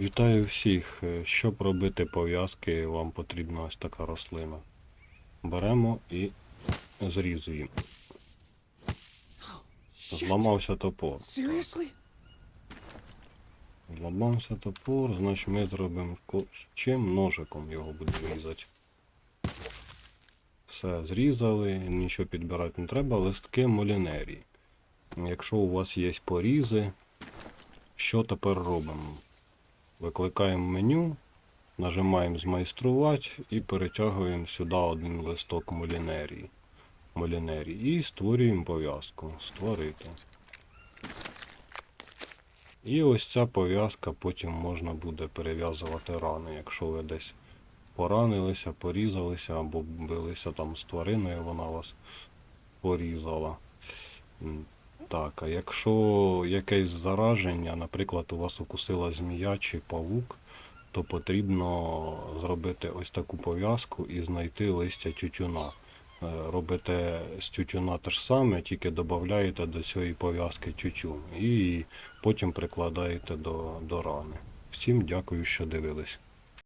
Вітаю всіх. Е, Щоб робити пов'язки, вам потрібна ось така рослина. Беремо і зрізуємо. Зламався топор. Зламався топор, значить ми зробимо чим ножиком його будемо різати. Все, зрізали, нічого підбирати не треба, листки молінерії. Якщо у вас є порізи, що тепер робимо? Викликаємо меню, нажимаємо змайструвати і перетягуємо сюди один листок молінерії. молінерії і створюємо пов'язку. Створити. І ось ця пов'язка потім можна буде перев'язувати рани, якщо ви десь поранилися, порізалися або билися там з твариною, вона вас порізала. Так, а якщо якесь зараження, наприклад, у вас укусила змія чи павук, то потрібно зробити ось таку пов'язку і знайти листя тютюна. Е, Робите з тютюна те ж саме, тільки додаєте до цієї пов'язки тютюн і потім прикладаєте до, до рани. Всім дякую, що дивились.